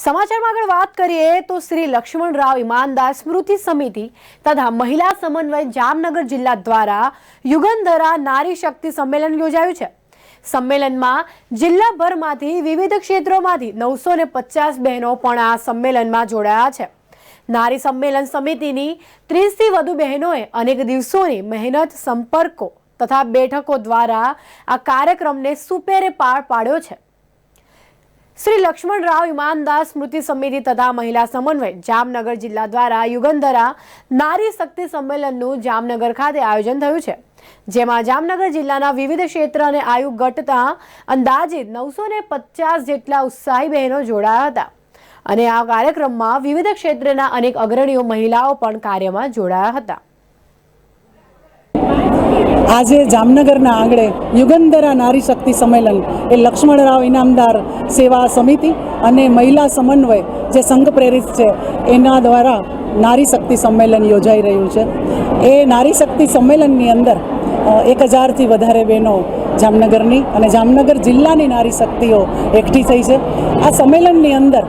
સમાચારમાં આગળ વાત કરીએ તો શ્રી લક્ષ્મણરાવ ઈમાનદાર સ્મૃતિ સમિતિ તથા મહિલા સમન્વય જામનગર જિલ્લા દ્વારા યુગંધરા નારી શક્તિ સંમેલન યોજાયું છે. સંમેલનમાં જિલ્લાભરમાંથી વિવિધ ક્ષેત્રોમાંથી નવસો ને પચાસ બહેનો પણ આ સંમેલનમાં જોડાયા છે. નારી સંમેલન સમિતિની ત્રીસથી વધુ બહેનોએ અનેક દિવસોની મહેનત, સંપર્કો તથા બેઠકો દ્વારા આ કાર્યક્રમને સુપેરે પાર પાડ્યો છે. શ્રી લક્ષ્મણરાવ ઇમાનદાર સ્મૃતિ સમિતિ તથા મહિલા સમન્વય જામનગર જિલ્લા દ્વારા યુગંધરા નારી શક્તિ સંમેલનનું જામનગર ખાતે આયોજન થયું છે. જેમાં જામનગર જિલ્લાના વિવિધ ક્ષેત્ર અને આયુ ઘટતા અંદાજિત નવસો ને પચાસ જેટલા ઉત્સાહી બહેનો જોડાયા હતા. અને આ કાર્યક્રમમાં વિવિધ ક્ષેત્રના અનેક અગ્રણીઓ મહિલાઓ પણ કાર્યમાં જોડાયા હતા. આજે જામનગરના આંગણે યુગંધરા નારી શક્તિ સંમેલન એ લક્ષ્મણરાવ ઇનામદાર સેવા સમિતિ અને મહિલા સમન્વય જે સંઘ પ્રેરિત છે, એના દ્વારા નારી શક્તિ સંમેલન યોજાઈ રહ્યું છે. એ નારી શક્તિ સંમેલનની અંદર એક હજારથી વધારે બહેનો જામનગરની અને જામનગર જિલ્લાની નારી શક્તિઓ એકઠી થઈ છે. આ સંમેલનની અંદર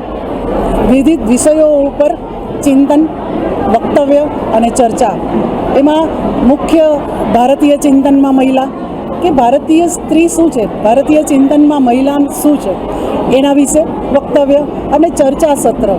વિવિધ વિષયો ઉપર ચિંતન, વક્તવ્ય અને ચર્ચા. એમાં મુખ્ય ભારતીય ચિંતનમાં મહિલા કે ભારતીય સ્ત્રી શું છે? ભારતીય ચિંતનમાં મહિલા શું છે? એના વિશે વક્તવ્ય અને ચર્ચા સત્ર.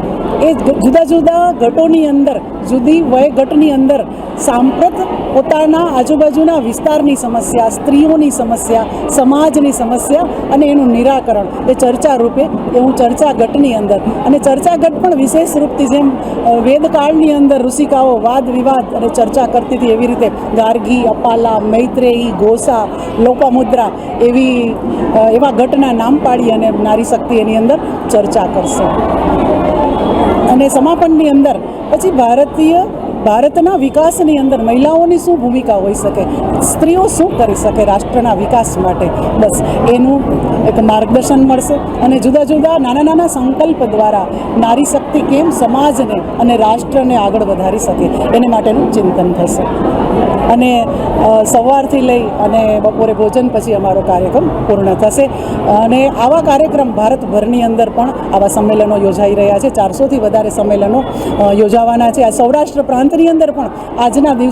એ જુદા જુદા ગટોની અંદર, જુદી વયગટની અંદર સાંપ્રત પોતાના આજુબાજુના વિસ્તારની સમસ્યા, સ્ત્રીઓની સમસ્યા, સમાજની સમસ્યા અને એનું નિરાકરણ. એ ચર્ચા રૂપે એ હું ચર્ચા ગટની અંદર. અને ચર્ચા ગટ પણ વિશેષ રૂપથી જેમ વેદકાળની અંદર ઋષિકાઓ વાદ વિવાદ અને ચર્ચા કરતી હતી એવી રીતે ગાર્ગી, અપાલા, મૈત્રેયી, ગોસા, લોપામુદ્રા એવી એવા ગટના નામ પાડી અને નારી શક્તિ એની અંદર ચર્ચા કરશે. અને સમાપનની અંદર પછી ભારતીય ભારતના વિકાસની અંદર મહિલાઓની શું ભૂમિકા હોઈ શકે? સ્ત્રીઓ શું કરી શકે રાષ્ટ્રના વિકાસ માટે? બસ, એનું એક માર્ગદર્શન મળશે અને જુદા જુદા નાના નાના સંકલ્પ દ્વારા નારી શક્તિ કેમ સમાજને અને રાષ્ટ્રને આગળ વધારી શકે? એને માટેનું ચિંતન થશે. અને સવારથી લઈ અને બપોરે ભોજન પછી અમારો કાર્યક્રમ પૂર્ણ થશે. અને આવા કાર્યક્રમ ભારતભરની અંદર પણ આવા સંમેલનો યોજાઈ રહ્યા છે. ચારસોથી વધારે સંમેલનો યોજાવાના છે. આ સૌરાષ્ટ્ર પ્રાંતની અંદર પણ આજના દિવસે